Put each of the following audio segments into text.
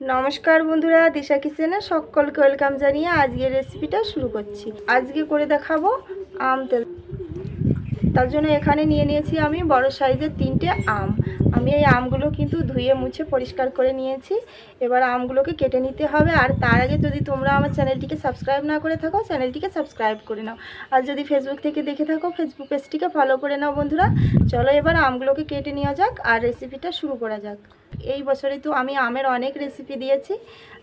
নমস্কার বন্ধুরা, দিশা কিচেনে সকলকে ওয়েলকাম জানিয়ে আজকের রেসিপিটা শুরু করছি। আজকে করে দেখাবো আম তেল। তার জন্য এখানে নিয়ে নিয়েছি আমি বড় সাইজের তিনটে আম। আমি এই আমগুলো কিন্তু ধুয়ে মুছে পরিষ্কার করে নিয়েছি। এবার আমগুলোকে কেটে নিতে হবে। আর তার আগে যদি তোমরা আমার চ্যানেলটিকে সাবস্ক্রাইব না করে থাকো, চ্যানেলটিকে সাবস্ক্রাইব করে নাও। আর যদি ফেসবুক থেকে দেখে থাকো ফেসবুক পেজটিকে ফলো করে নাও বন্ধুরা। চলো এবার আমগুলোকে কেটে নেওয়া যাক আর রেসিপিটা শুরু করা যাক। এই বছরে তো আমি আমের অনেক রেসিপি দিয়েছি।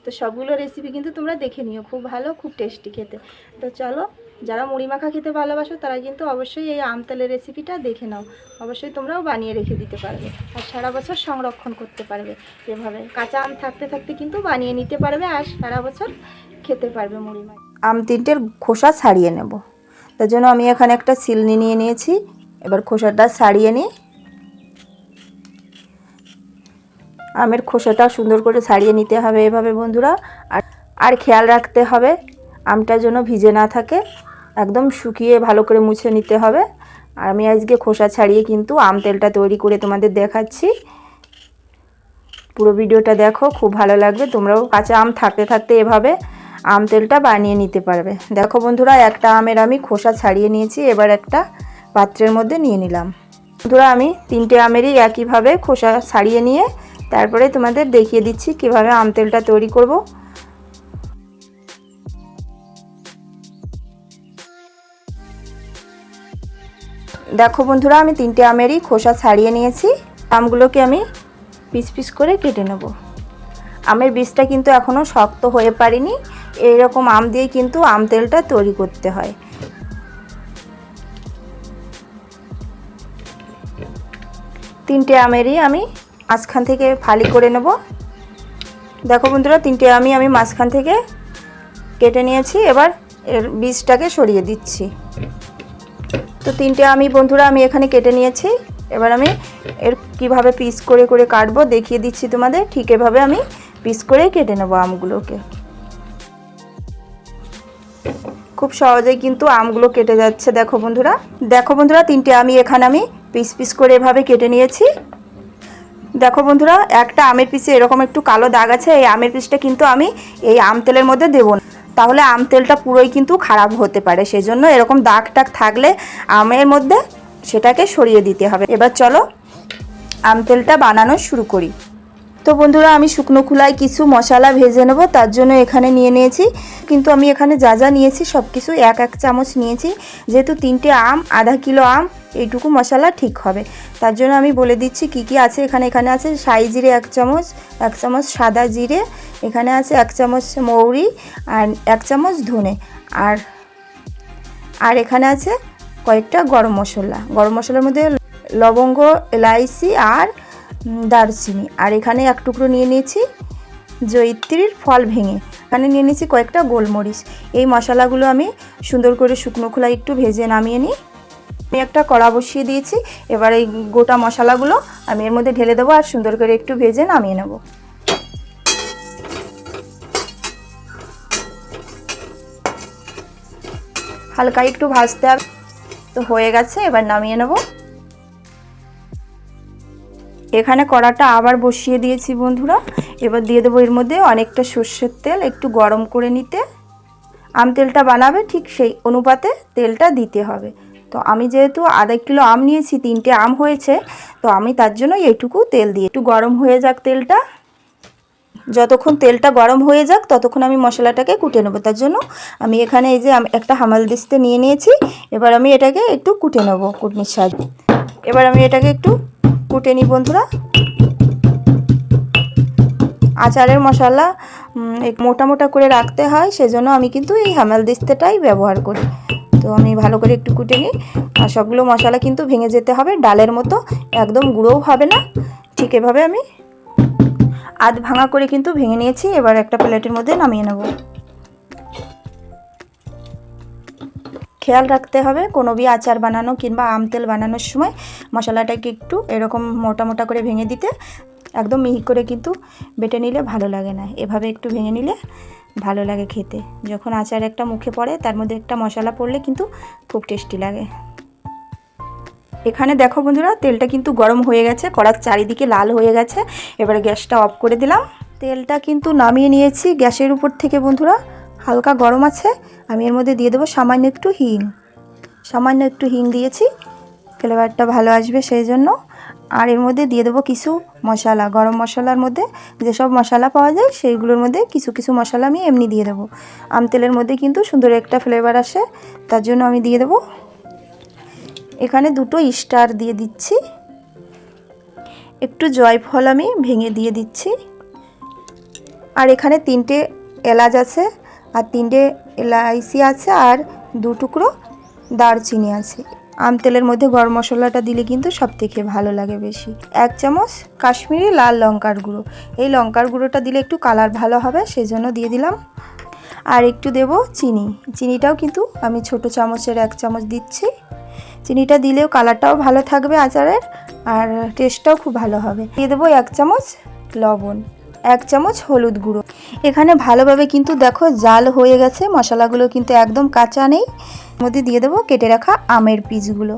তো সবগুলো রেসিপি কিন্তু তোমরা দেখে নিও, খুব ভালো, খুব টেস্টি খেতে। তো চলো, যারা মুড়ি মাখা খেতে ভালোবাসো, তারা কিন্তু অবশ্যই এই আম তেলের রেসিপিটা দেখে নাও। অবশ্যই তোমরাও বানিয়ে রেখে দিতে পারবে আর সারা বছর সংরক্ষণ করতে পারবে এভাবে। কাঁচা আম থাকতে থাকতে কিন্তু বানিয়ে নিতে পারবে আর সারা বছর খেতে পারবে মুড়ি মাখা। আম তিনটের খোসা ছাড়িয়ে নেব। তার জন্য আমি এখানে একটা সিলনি নিয়ে নিয়েছি। এবার খোসাটা ছাড়িয়ে নিই আমের খোসাটা সুন্দর করে ছাড়িয়ে নিতে হবে এভাবে বন্ধুরা। আর আর খেয়াল রাখতে হবে, আমটা যেন ভিজে না থাকে, একদম শুকিয়ে ভালো করে মুছে নিতে হবে। আর আমি আজকে খোসা ছাড়িয়ে কিন্তু আম তেলটা তৈরি করে তোমাদের দেখাচ্ছি। পুরো ভিডিওটা দেখো, খুব ভালো লাগবে, তোমরাও কাঁচা আম থাকতে থাকতে এভাবে আম তেলটা বানিয়ে নিতে পারবে। দেখো বন্ধুরা, একটা আমের আমি খোসা ছাড়িয়ে নিয়েছি, এবার একটা পাত্রের মধ্যে নিয়ে নিলাম। বন্ধুরা, আমি তিনটে আমেরই একইভাবে খোসা ছাড়িয়ে নিয়ে তারপরে তোমাদের দেখিয়ে দিচ্ছি কীভাবে আম তেলটা তৈরি করব। দেখো বন্ধুরা, আমি তিনটে আমেরই খোসা ছাড়িয়ে নিয়েছি। আমগুলোকে আমি পিস পিস করে কেটে নেব। আমের বীজটা কিন্তু এখনও শক্ত হয়ে পারিনি। এইরকম আম দিয়ে কিন্তু আম তেলটা তৈরি করতে হয়। তিনটে আমেরই আমি মাঝখান থেকে ফালি করে নেব। দেখো বন্ধুরা, তিনটে আমি আমি মাঝখান থেকে কেটে নিয়েছি। এবার এর বীজটাকে সরিয়ে দিচ্ছি। তো তিনটে আমি, বন্ধুরা, আমি এখানে কেটে নিয়েছি। এবার আমি এর কীভাবে পিস করে করে কাটবো দেখিয়ে দিচ্ছি তোমাদের। ঠিক এভাবে আমি পিস করে কেটে নেব আমগুলোকে। খুব সহজেই কিন্তু আমগুলো কেটে যাচ্ছে, দেখো বন্ধুরা। দেখো বন্ধুরা, তিনটে আমি, এখানে আমি পিস পিস করে এভাবে কেটে নিয়েছি। দেখো বন্ধুরা, একটা আমের পিসে এরকম একটু কালো দাগ আছে, এই আমের পিসটা কিন্তু আমি এই আম তেলের মধ্যে দেব না। তাহলে আম তেলটা পুরোই কিন্তু খারাপ হতে পারে, সেজন্য এরকম দাগ টাগ থাকলে আমের মধ্যে সেটাকে সরিয়ে দিতে হবে। এবার চলো আম তেলটা বানানো শুরু করি। তো বন্ধুরা, আমি শুকনো খোলায় কিছু মশলা ভেজে নেব, তার জন্য এখানে নিয়ে নিয়েছি। কিন্তু আমি এখানে যা যা নিয়েছি সব কিছু এক এক চামচ নিয়েছি। যেহেতু তিনটে আম, আধা কিলো আম, এইটুকু মশলা ঠিক হবে। তার জন্য আমি বলে দিচ্ছি কি কি আছে এখানে। এখানে আছে সাই জিরে এক চামচ এক চামচ সাদা জিরে, এখানে আছে এক চামচ মৌরি আর এক চামচ ধনে। আর আর এখানে আছে কয়েকটা গরম মশলা। গরম মশলার মধ্যে লবঙ্গ, এলাইচি আর দারচিনি। আর এখানে এক টুকরো নিয়ে নিয়েছি জৈত্রীর ফল ভেঙে। এখানে নিয়ে নিয়েছি কয়েকটা গোলমরিচ। এই মশলাগুলো আমি সুন্দর করে শুকনো খোলা একটু ভেজে নামিয়ে নিই। আমি একটা কড়া বসিয়ে দিয়েছি। এবার এই গোটা মশলাগুলো আমি এর মধ্যে ঢেলে দেবো আর সুন্দর করে একটু ভেজে নামিয়ে নেব। হালকা একটু ভাজতে হবে। তো হয়ে গেছে, এবার নামিয়ে নেব। এখানে কড়াটা আবার বসিয়ে দিয়েছি বন্ধুরা। এবার দিয়ে দেবো এর মধ্যে অনেকটা সর্ষের তেল, একটু গরম করে নিতে। আম তেলটা বানাবে, ঠিক সেই অনুপাতে তেলটা দিতে হবে। তো আমি যেহেতু আধা কিলো আম নিয়েছি, তিনটে আম হয়েছে, তো আমি তার জন্য এইটুকু তেল দিয়ে, একটু গরম হয়ে যাক তেলটা। যতক্ষণ তেলটা গরম হয়ে যাক, ততক্ষণ আমি মশলাটাকে কুটে নেব। তার জন্য আমি এখানে এই যে একটা হামাল দিস্তে নিয়ে নিয়েছি। এবার আমি এটাকে একটু কুটে নেব কুটনির সাহায্যে। এবার আমি এটাকে একটু কুটে নিই বন্ধুরা। আচারের মশলা মোটা মোটা করে রাখতে হয়, সেজন্য আমি কিন্তু এই হামাল দিস্তেটাই ব্যবহার করি। তো আমি ভালো করে একটু কুটে নিই, আর সবগুলো মশলা কিন্তু ভেঙে যেতে হবে, ডালের মতো একদম গুঁড়োও হবে না, ঠিক এভাবে আমি আধ ভাঙা করে কিন্তু ভেঙে নিয়েছি, এবার একটা প্লেটের মধ্যে নামিয়ে নেব। খেয়াল রাখতে হবে। কোনো বি আচার বানানো কিংবা আম তেল বানানোর সময় মশলাটাকে একটু এরকম মোটা মোটা করে ভেঙে দিতে, একদম মিহি করে কিন্তু বেটে নিলে ভালো লাগে না। এভাবে একটু ভেঙে নিলে ভালো লাগে খেতে। যখন আচার একটা মুখে পড়ে, তার মধ্যে একটা মশলা পড়লে কিন্তু খুব টেস্টি লাগে। এখানে দেখো বন্ধুরা, তেলটা কিন্তু গরম হয়ে গেছে, কড়ার চারিদিকে লাল হয়ে গেছে। এবারে গ্যাসটা অফ করে দিলাম। তেলটা কিন্তু নামিয়ে নিয়েছি গ্যাসের উপর থেকে বন্ধুরা। হালকা গরম আছে, আমি এর মধ্যে দিয়ে দেবো সামান্য একটু হিং। সামান্য একটু হিং দিয়েছি, ফ্লেভারটা ভালো আসবে সেই জন্য। আর এর মধ্যে দিয়ে দেবো কিছু মশলা, গরম মশলার মধ্যে যেসব মশলা পাওয়া যায় সেইগুলোর মধ্যে কিছু কিছু মশলা আমি এমনি দিয়ে দেবো। আম তেলের মধ্যে কিন্তু সুন্দর একটা ফ্লেভার আসে, তার জন্য আমি দিয়ে দেবো। এখানে দুটো স্টার দিয়ে দিচ্ছি। একটু জয়ফল আমি ভেঙে দিয়ে দিচ্ছি। আর এখানে তিনটে এলাচ আছে আর তিনটে এলাইচি আছে আর দু টুকরো দারচিনি আছে। আম তেলের মধ্যে গরম মশলাটা দিলে কিন্তু সব থেকে ভালো লাগে বেশি। এক চামচ কাশ্মীরি লাল লঙ্কার গুঁড়ো। এই লঙ্কার গুঁড়োটা দিলে একটু কালার ভালো হবে সেই জন্য দিয়ে দিলাম। আর একটু দেব চিনি। চিনিটাও কিন্তু আমি ছোট চামচের এক চামচ দিচ্ছি। চিনিটা দিলেও কালারটাও ভালো থাকবে আচারের, আর টেস্টটাও খুব ভালো হবে। দিয়ে দেবো এক চামচ লবণ। এক চামচ হলুদ গুঁড়ো। এখানে ভালোভাবে কিন্তু দেখো জাল হয়ে গেছে, মশলাগুলো কিন্তু একদম কাঁচা নেই। মধ্যে দিয়ে দেবো কেটে রাখা আমের পিসগুলো।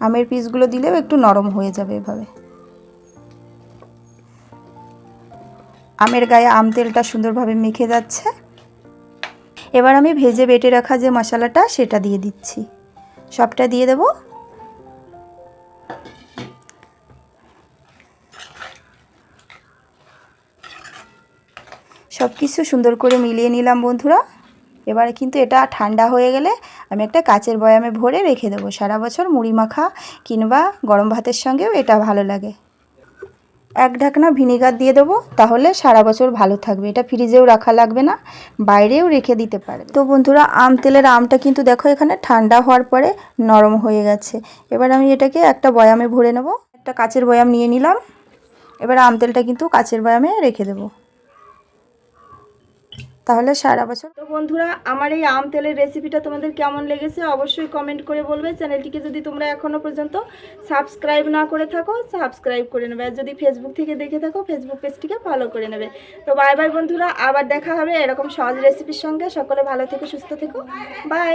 আমের পিসগুলো দিলেও একটু নরম হয়ে যাবে এভাবে। আমের গায়ে আম তেলটা সুন্দরভাবে মেখে যাচ্ছে। এবার আমি ভেজে বেটে রাখা যে মশলাটা, সেটা দিয়ে দিচ্ছি। সবটা দিয়ে দেব। সব কিছু সুন্দর করে মিলিয়ে নিলাম বন্ধুরা। এবারে কিন্তু এটা ঠান্ডা হয়ে গেলে আমি একটা কাচের বয়ামে ভরে রেখে দেবো। সারা বছর মুড়ি মাখা কিংবা গরম ভাতের সঙ্গেও এটা ভালো লাগে। এক ঢাকনা ভিনিগার দিয়ে দেবো, তাহলে সারা বছর ভালো থাকবে। এটা ফ্রিজেও রাখা লাগবে না, বাইরেও রেখে দিতে পারে তো বন্ধুরা, আম তেলের আমটা কিন্তু দেখো এখানে ঠান্ডা হওয়ার পরে নরম হয়ে গেছে। এবার আমি এটাকে একটা বয়ামে ভরে নেব। একটা কাচের বয়াম নিয়ে নিলাম। এবার আম তেলটা কিন্তু কাচের বয়ামে রেখে দেবো। তাহলে সারা বছর তো বন্ধুরা, আমার এই আম তেলের রেসিপিটা তোমাদের কেমন লেগেছে অবশ্যই কমেন্ট করে বলবে। চ্যানেলটিকে যদি তোমরা এখনও পর্যন্ত সাবস্ক্রাইব না করে থাকো সাবস্ক্রাইব করে নেবে। আর যদি ফেসবুক থেকে দেখে থাকো ফেসবুক পেজটিকে ফলো করে নেবে। তো বাই বাই বন্ধুরা, আবার দেখা হবে এরকম সহজ রেসিপির সঙ্গে। সকলে ভালো থেকো, সুস্থ থেকো। বাই